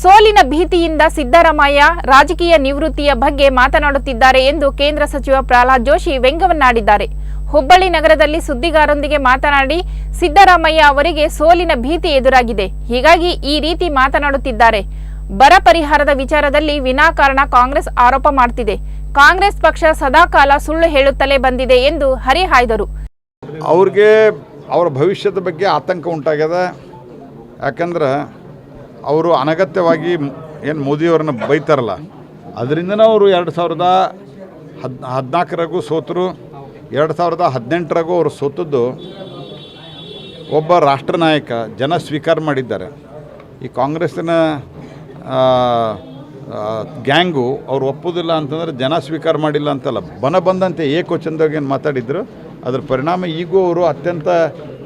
ಸೋಲಿನ ಭೀತಿಯಿಂದ ಸಿದ್ದರಾಮಯ್ಯ ರಾಜಕೀಯ ನಿವೃತ್ತಿಯ ಬಗ್ಗೆ ಮಾತನಾಡುತ್ತಿದ್ದಾರೆ ಎಂದು ಕೇಂದ್ರ ಸಚಿವ ಪ್ರಹ್ಲಾದ್ ಜೋಶಿ ವ್ಯಂಗ್ಯವನ್ನಾಡಿದ್ದಾರೆ ಹುಬ್ಬಳ್ಳಿ ನಗರದಲ್ಲಿ ಸುದ್ದಿಗಾರರೊಂದಿಗೆ ಮಾತನಾಡಿ ಸಿದ್ದರಾಮಯ್ಯ ಅವರಿಗೆ ಸೋಲಿನ ಭೀತಿ ಎದುರಾಗಿದೆ. ಹೀಗಾಗಿ ಈ ರೀತಿ ಮಾತನಾಡುತ್ತಿದ್ದಾರೆ. ಬರ ಪರಿಹಾರದ ವಿಚಾರದಲ್ಲಿ ವಿನಾಕಾರಣ ಕಾಂಗ್ರೆಸ್ ಆರೋಪ ಮಾಡ್ತಿದೆ. ಕಾಂಗ್ರೆಸ್ ಪಕ್ಷ ಸದಾಕಾಲ ಸುಳ್ಳು ಹೇಳುತ್ತಲೇ ಬಂದಿದೆ ಎಂದು ಹರಿಹಾಯ್ದರು. ಅವ್ರಿಗೆ ಅವರ ಭವಿಷ್ಯದ ಬಗ್ಗೆ ಆತಂಕ ಉಂಟಾಗ್ಯದ. ಯಾಕಂದ್ರೆ ಅವರು ಅನಗತ್ಯವಾಗಿ ಏನು ಮೋದಿಯವ್ರನ್ನ ಬೈತಾರಲ್ಲ, ಅದರಿಂದನೇ ಅವರು ಎರಡು ಸಾವಿರದ ಹದ್, ಹದಿನಾಲ್ಕರಾಗೂ ಸೋತರು, ಎರಡು ಸಾವಿರದ ಹದಿನೆಂಟರಾಗೂ ಅವರು ಸೋತದ್ದು ಒಬ್ಬ ರಾಷ್ಟ್ರ ನಾಯಕ ಜನ ಸ್ವೀಕಾರ ಮಾಡಿದ್ದಾರೆ. ಈ ಕಾಂಗ್ರೆಸ್ಸಿನ ಗ್ಯಾಂಗು ಅವ್ರು ಒಪ್ಪೋದಿಲ್ಲ ಅಂತಂದ್ರೆ ಜನ ಸ್ವೀಕಾರ ಮಾಡಿಲ್ಲ ಅಂತಲ್ಲ, ಬನ ಬಂದಂತೆ ಏಕವಚನದಾಗ ಏನು ಮಾತಾಡಿದ್ರು, ಅದರ ಪರಿಣಾಮ ಈಗೂ ಅವರು ಅತ್ಯಂತ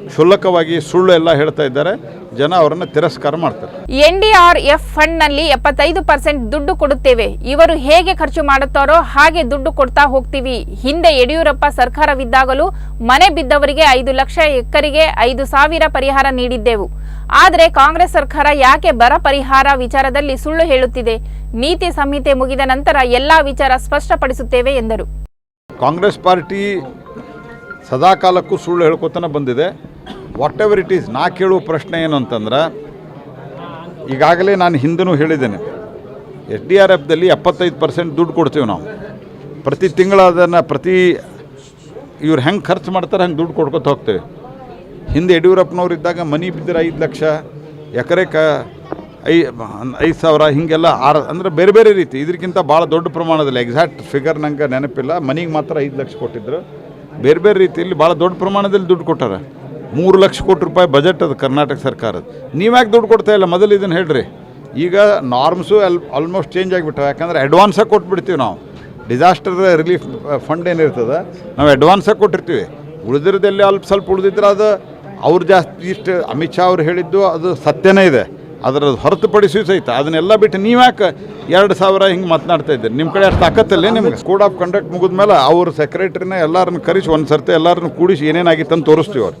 ಕ್ಷುಲ್ಲಕವಾಗಿ ಸುಳ್ಳು ಎಲ್ಲ ಹೇಳ್ತಾ ಇದ್ದಾರೆ. ಜನ ಅವರನ್ನು ತಿರಸ್ಕಾರ ಮಾಡ್ತಾರೆ. ಎನ್ಡಿಆರ್ಎಫ್ ಫಂಡ್ನಲ್ಲಿ ಎಪ್ಪತ್ತೈದು ಪರ್ಸೆಂಟ್ ದುಡ್ಡು ಕೊಡುತ್ತೇವೆ. ಇವರು ಹೇಗೆ ಖರ್ಚು ಮಾಡುತ್ತಾರೋ ಹಾಗೆ ದುಡ್ಡು ಕೊಡ್ತಾ ಹೋಗ್ತೀವಿ. ಹಿಂದೆ ಯಡಿಯೂರಪ್ಪ ಸರ್ಕಾರವಿದ್ದಾಗಲೂ ಮನೆ ಬಿದ್ದವರಿಗೆ ಐದು ಲಕ್ಷ ಎಕರೆಗೆ ಐದು ಸಾವಿರ ಪರಿಹಾರ ನೀಡಿದ್ದೆವು. ಆದರೆ ಕಾಂಗ್ರೆಸ್ ಸರ್ಕಾರ ಯಾಕೆ ಬರ ಪರಿಹಾರ ವಿಚಾರದಲ್ಲಿ ಸುಳ್ಳು ಹೇಳುತ್ತಿದೆ? ನೀತಿ ಸಂಹಿತೆ ಮುಗಿದ ನಂತರ ಎಲ್ಲಾ ವಿಚಾರ ಸ್ಪಷ್ಟಪಡಿಸುತ್ತೇವೆ ಎಂದರು. ಕಾಂಗ್ರೆಸ್ ಪಾರ್ಟಿ ಸದಾಕಾಲಕ್ಕೂ ಸುಳ್ಳು ಹೇಳ್ಕೊತಾನೆ ಬಂದಿದೆ. ವಾಟ್ ಎವರ್ ಇಟ್ ಈಸ್ ನಾ ಕೇಳುವ ಪ್ರಶ್ನೆ ಏನು ಅಂತಂದ್ರೆ ಈಗಾಗಲೇ ನಾನು ಹಿಂದೂ ಹೇಳಿದ್ದೇನೆ. ಎಸ್ ಡಿ ಆರ್ ಎಫ್ದಲ್ಲಿ ಎಪ್ಪತ್ತೈದು ಪರ್ಸೆಂಟ್ ದುಡ್ಡು ಕೊಡ್ತೀವಿ ನಾವು. ಪ್ರತಿ ತಿಂಗಳು ಅದನ್ನು ಪ್ರತಿ ಇವ್ರು ಹೆಂಗೆ ಖರ್ಚು ಮಾಡ್ತಾರೆ ಹಂಗೆ ದುಡ್ಡು ಕೊಡ್ಕೊತ ಹೋಗ್ತೇವೆ. ಹಿಂದೆ ಯಡಿಯೂರಪ್ಪನವ್ರು ಇದ್ದಾಗ ಮನಿ ಬಿದ್ದರೆ ಐದು ಲಕ್ಷ, ಎಕರೆಕ ಐ, ಐದು ಸಾವಿರ, ಹೀಗೆಲ್ಲ ಆರು, ಅಂದರೆ ಬೇರೆ ಬೇರೆ ರೀತಿ. ಇದಕ್ಕಿಂತ ಭಾಳ ದೊಡ್ಡ ಪ್ರಮಾಣದಲ್ಲಿ ಎಕ್ಸಾಕ್ಟ್ ಫಿಗರ್ ನಂಗೆ ನೆನಪಿಲ್ಲ. ಮನಿಗೆ ಮಾತ್ರ ಐದು ಲಕ್ಷ ಕೊಟ್ಟಿದ್ದರು ಬೇರೆ ಬೇರೆ ರೀತಿಯಲ್ಲಿ ಭಾಳ ದೊಡ್ಡ ಪ್ರಮಾಣದಲ್ಲಿ ದುಡ್ಡು ಕೊಟ್ಟಾರ. ಮೂರು ಲಕ್ಷ ಕೋಟಿ ರೂಪಾಯಿ ಬಜೆಟ್ ಅದು ಕರ್ನಾಟಕ ಸರ್ಕಾರದ. ನೀವ್ಯಾಕೆ ದುಡ್ಡು ಕೊಡ್ತಾ ಇಲ್ಲ? ಮೊದಲು ಇದನ್ನು ಹೇಳ್ರಿ. ಈಗ ನಾರ್ಮ್ಸು ಅಲ್ ಆಲ್ಮೋಸ್ಟ್ ಚೇಂಜ್ ಆಗಿಬಿಟ್ಟವೆ. ಯಾಕಂದ್ರೆ ಅಡ್ವಾನ್ಸಾಗಿ ಕೊಟ್ಬಿಡ್ತೀವಿ ನಾವು. ಡಿಸಾಸ್ಟರ್ ರಿಲೀಫ್ ಫಂಡ್ ಏನಿರ್ತದೆ, ನಾವು ಅಡ್ವಾನ್ಸಾಗಿ ಕೊಟ್ಟಿರ್ತೀವಿ. ಉಳಿದಿರೋದಲ್ಲಿ ಅಲ್ಪ ಸ್ವಲ್ಪ ಉಳಿದಿದ್ರೆ ಅದು ಅವ್ರು ಜಾಸ್ತಿ ಇಷ್ಟು, ಅಮಿತ್ ಶಾ ಅವ್ರು ಹೇಳಿದ್ದು ಅದು ಸತ್ಯನೇ ಇದೆ. ಅದರ ಹೊರತುಪಡಿಸಿ ಸಹಿತ. ಅದನ್ನೆಲ್ಲ ಬಿಟ್ಟು ನೀವ್ಯಾಕೆ ಎರಡು ಸಾವಿರ ಹಿಂಗೆ ಮಾತನಾಡ್ತಾ ಇದ್ದೀರಿ? ನಿಮ್ಮ ಕಡೆ ಅಷ್ಟು ತಾಕತ್ತಲ್ಲೇ ನಿಮ್ಗೆ? ಕೋಡ್ ಆಫ್ ಕಂಡಕ್ಟ್ ಮುಗಿದ್ಮೇಲೆ ಅವ್ರ ಸೆಕ್ರೆಟ್ರಿನ ಎಲ್ಲರನ್ನ ಕರೆಸಿ, ಒಂದು ಸರ್ತಿ ಎಲ್ಲರನ್ನು ಕೂಡಿಸಿ ಏನೇನಾಗಿತ್ತು ಅಂತ ತೋರಿಸ್ತೀವಿ ಅವ್ರು.